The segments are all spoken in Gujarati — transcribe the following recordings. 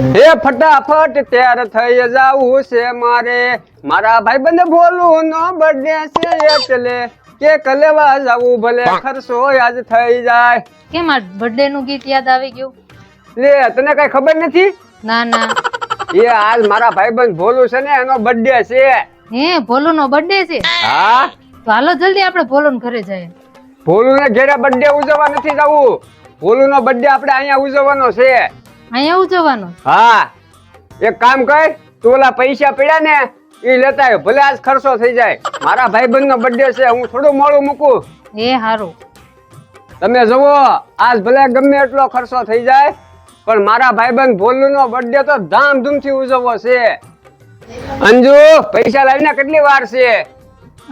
હે ફટાફટ તૈયાર થઈ જાવું છે મારે. મારા ભાઈબંધ બોલું નો બર્થડે છે એટલે કેક લેવા જાવું ભલે ખર્ચો આજ થઈ જાય. કેમ આ બર્થડે નું ગીત યાદ આવી ગયું? લે તને કઈ ખબર નથી? ના ના. એ આજ મારા ભાઈબંધ ભોલું છે ને એનો બર્થડે છે. હે ભોલુ નો બર્થડે છે? હા. તો હાલો જલ્દી આપણે ભોલુ ઘરે જઈએ. ભોલું ને ઘેરે બર્થડે ઉજવવા નથી જવું. ભોલું નો બર્થડે આપણે અહીંયા ઉજવવાનો છે. અહીંયા ઉજવવાનું હા. એક કામ કર તું ઓલા પૈસા પડ્યા ને એ લેતા ભલે આજ ખર્ચો થઈ જાય. મારા ભાઈબંધ નો બર્થડે છે હું થોડું મોડું મૂકું. એ હારું. તમે જુઓ આજ ભલે ગમે એટલો ખર્ચો થઈ જાય પણ મારા ભાઈબંધ ભોલુ નો બર્થડે તો ધામધૂમથી ઉજવવો છે. અંજુ પૈસા લાવીને કેટલી વાર છે?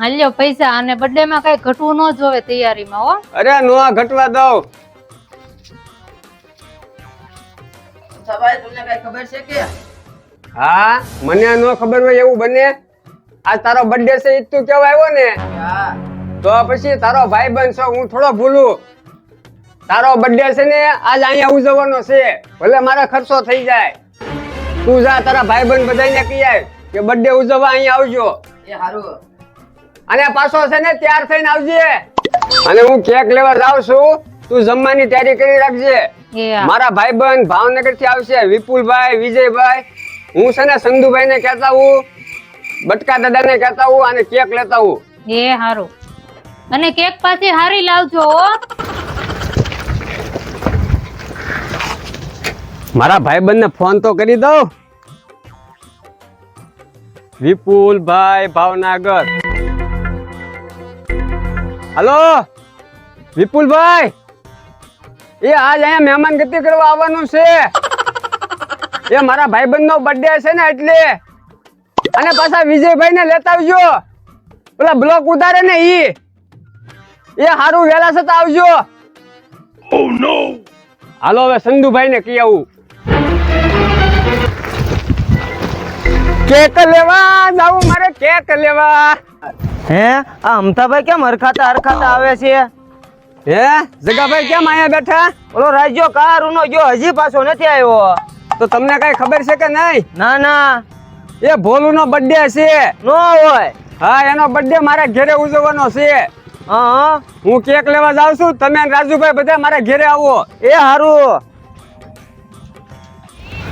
આલ્યો પૈસા અને બર્થડે માં કઈ ઘટવું ન જોવે તૈયારીમાં હો. અરે નો ઘટવા દઉં. સભાઈ તમને કઈ ખબર છે કે? હા મને ન ખબર હોય એવું બને. આજ તારો બર્થડે છે ઈ તું કેવા આવ્યો ને. હા. તો પછી તારો ભાઈબંધ છો હું થોડો ભૂલું. તારો બર્થડે છે ને આજ અહીંયા ઉજવવાનો છે. ભલે મારા ખર્ચો થઈ જાય. તું જા તારા ભાઈ ભાઈબંધ બધાને કહી આવ કે બર્થડે ઉજવવા અહીંયા આવજો. એ સારું અને પાછો છે ને તૈયાર થઈને આવજે. અને હું કેક લેવા જાઉં છું. તું જમવાની તૈયારી કરી રાખજે. મારા ભાઈબંધ ભાવનગરથી આવશે વિપુલભાઈ વિજયભાઈ. હું છે ને સંધુભાઈ ને કહેતા હું બટકા દાદા ને કહેતા હું અને કેક લેતા હું એ હારું. અને કેક પાછી હારી લાવજો મારા ભાઈબંધ ને ફોન તો કરી દઉં. વિપુલભાઈ ભાવનગર. હલો? વિપુલભાઈ? એ આજ અહીંયા મહેમાન ગતિ કરવા આવવાનું છે. એ મારા ભાઈબંધ નો બર્થડે છે ને એટલે. અને પાછા વિજયભાઈ ને લેતા આવજો. પેલા બ્લોક ઉતારે ને ઈ. એ હારું વેલા છતાં આવજો. હાલો હવે સંધુભાઈ ને કહી આવું. કેક લેવા જાવું મારે કેક લેવા. હે? આ અમતાભાઈ કેમ હરખાતા હરખાતા આવે છે? હે? જગાભાઈ કેમ અહીંયા બેઠા? ઓલો રાજ્યો કારુનો ગયો હજી પાછો નથી આવ્યો. તો તમને કઈ ખબર છે કે નહીં? ના ના. એ ભોલુ નો બર્થડે છે. નો હોય. હા એનો બર્થડે મારા ઘરે ઉજવવાનો છે. હા. હું કેક લેવા જાઉં છું તમે રાજુભાઈ બધા મારા ઘરે આવો. એ હારું.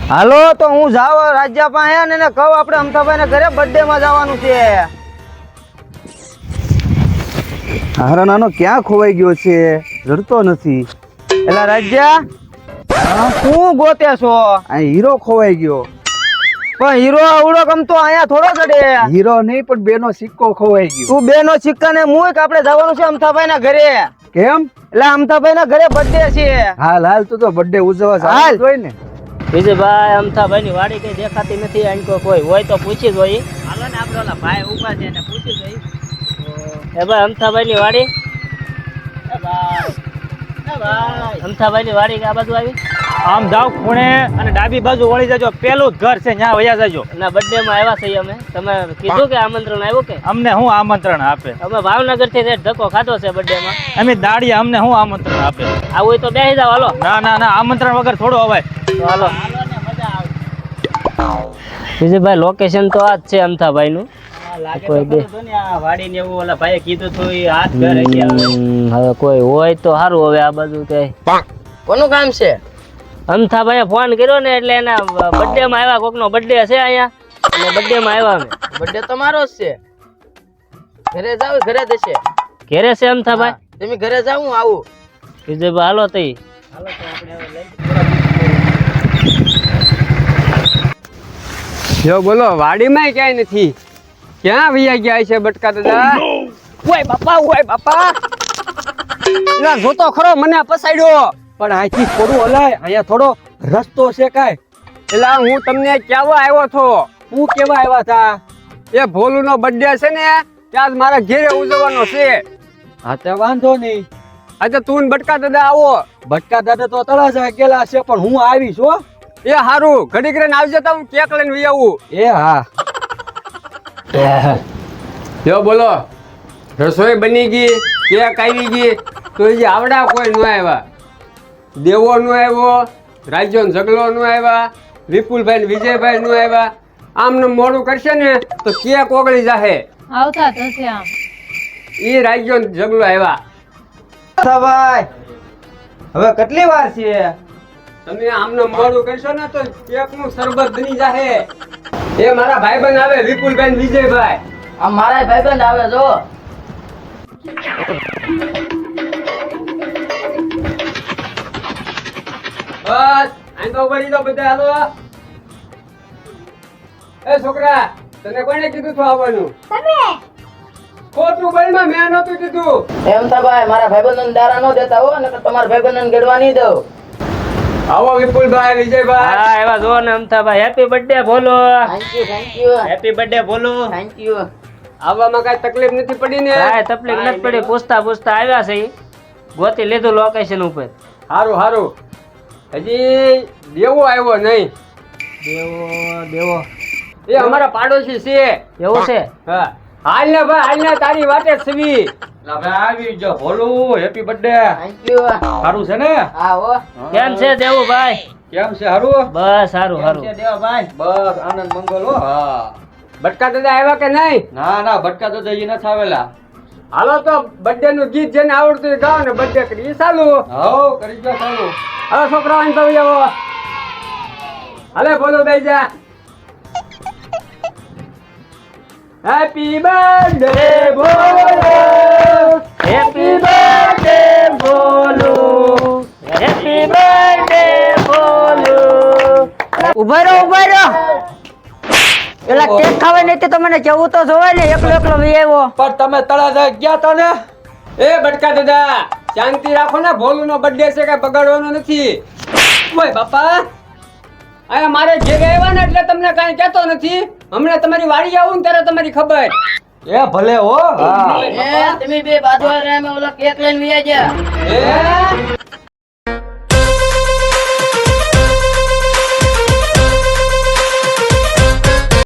હાલો તો હું જાવ રાજ્ય પાસે ને કહું આપણે અમથાભાઈ ને ઘરે બર્થડે માં જવાનું છે. હારા નાનો ક્યાં ખોવાઈ ગયો છે? રડતો નથી. એલા રાજ્યા શું ગોતે છો? આ હીરો ખોવાઈ ગયો. પણ હીરો આવડો તો અહીંયા થોડો ચડે હીરો નહીં પણ બેનો સિક્કો ખોવાઈ ગયો. તું બેનો સિક્કા ને મુય કે આપણે જવાનું છે અમથાભાઈ ના ઘરે? કેમ? એટલે અમથાભાઈ ના ઘરે બર્થડે છે. હાલ હાલ તું તો બર્થડે ઉજવવા હાલ. જવાનું હોય ને. વિજયભાઈ અમથાભાઈ ની વાડી કઈ દેખાતી નથી આંકો કોઈ હોય તો પૂછી જોઈએ હાલો ને આપણે ઓલા ભાઈ ઊભા છે ને પૂછી જોઈએ એ ભાઈ અમથાભાઈ ની વાડી અમથાભાઈ ની વાડી આ બાજુ આવી? આમ જાવ ખૂણે અને ડાબી બાજુ વળી જજો. પેલું ઘર છે ત્યાં વયા જજો. ના બર્થડે માં આવ્યા છીએ અમે. તમે કીધું કે આમંત્રણ આવ્યું કે? અમને હું આમંત્રણ આપે? અમે ભાવનગરથી ધક્કો ખાધો છે બર્થડે માં અમે દાડી અમને હું આમંત્રણ આપે? આવું હોય તો બેસી જાવ હાલો. ના ના ના આમંત્રણ વગર થોડું અવાય. હાલો. વિજયભાઈ લોકેશન તો આ જ છે અમથાભાઈ નું કોઈ વાડી એવું ઓલા ભાઈએ કીધું હતું એ હાથ ઘર હવે. કોઈ હોય તો સારું હવે આ બધું કોનું કામ છે? અમથાભાઈએ ફોન કર્યો ને એટલે એના બર્થડે માં આવ્યા કોક નો બર્થડે છે અહીંયા. એટલે બર્થડે માં આવ્યા અમે. બર્થડે તમારો જ છે. ઘરે જાવ ઘરે જશે. ઘરે છે અમથાભાઈ? તમે ઘરે જાવ હું આવું. વિજયભાઈ હાલો તઈ. જો બોલો વાડીમાં ક્યાંય નથી. ક્યાં વૈયા ગયા છે બટકા દાદા? ઓય બાપા ઓય બાપા. એલા જોતો ખરો મને પસાડ્યો પણ અહીંથી થોડું હલાય અહીંયા થોડો રસ્તો છે કાય એલા હું તમને કેવા આવ્યો છો? હું કેવા આવ્યા હતા? એ ભોલુ નો બર્થડે છે ને ત્યાં મારા ઘેરે ઉજવવાનો છે. હા તે વાંધો નહીં. આજે તું બટકા દાદા આવો. બટકા દાદા તો તળાજા ગયેલા છે પણ હું આવીશ હો. એ હારું ઘડીક રહીને આવજે તો હું કેક લઈને વી આવું. એ હા. જો બોલો રસોઈ બની ગઈ કેક આવી ગઈ તો એ આવડા કોઈ ન આવ્યા? દેવો ન આવ્યો રાજ્યો ઝઘડો ન આવ્યા વિપુલભાઈ ને વિજયભાઈ ન આવ્યા. આમને મોડું કરશે ને તો કેક ઓગળી જાહે. આવતા થશે આમ. એ રાજ્યો જગલો આવ્યા. ભાઈ હવે કેટલી વાર છે? તમે આમને મોડું કરશો ને તો કેકનું શરબત બની જાહે. એ મારા ભાઈબંધ આવે વિપુલ બેન વિજયભાઈ. આ મારા ભાઈબંધ આવે જો. બસ અહીં તો ઊભા રહી બધા હાલો. એ છોકરા તને કોણે કીધું તું આવવાનું? ખોટું બોલમાં મેં નતું કીધું. એમ તો ભાઈ મારા ભાઈબંધોને દારા ન દેતા હો ને તમારા ભાઈબંધોને ગેડવા નહીં દઉં. આવો વિપુલભાઈ વિજયભાઈ. હા એવા જો ને અમથાભાઈ. હેપી બર્થડે બોલો. Thank you thank you happy birthday બોલો. થેન્ક યુ આવવામાં કાંઈ તકલીફ નથી પડી ને? હા તકલીફ નથી પડી. પૂછતા પૂછતા આવ્યા છે ગોતી લીધું લોકેશન ઉપર. હારું સારું હજી દેવો આવ્યો નહીં. દેવો દેવો. એ અમારા પાડોશી છે. એવું છે? હા. હાલ ને ભાઈ હાલ ને તારી વાતે સવી આવી જાઓ ભોલું હેપી બર્થડે થેન્ક યુ સારું છે ને? હા હો. કેમ છે દેવુભાઈ? કેમ છે સારું બસ સારું સારું બસ આનંદ મંગલ હો. હા. બટકા દાદા આવ્યા કે નહીં? ના ના ભટકા તો જઈ નથી આવેલા. હાલો તો બર્થડે નું ગીત જેને આવડતું ગાઓ ને બર્થડે કરી ચાલુ. હો કરી દો સારું હવે છોકરા અહીં તો જાઓ. હાલે બોલો બેઈ જા. હેપી બર્થડે ઊભા રહો ઊભા રહો. પેલા કેક ખાવા નહીં તો મને કેવું તો જોવે ને એકલો એકલો વી આવ્યો. પણ તમે તળાજા ગયા તો ને? એ બટકા દાદા શાંતિ રાખો ને. ભોલું નો બર્થડે છે કઈ બગાડવાનો નથી? ઓય બાપા અહીંયા મારે જે આવ્યા ને એટલે તમને કાંઈ કહેતો નથી. હમણાં તમારી વાડી આવું ને ત્યારે તમારી ખબર. એ ભલે હો હા. તમે બે બાજુ ઓલો કેક લઈને વિયા જા એ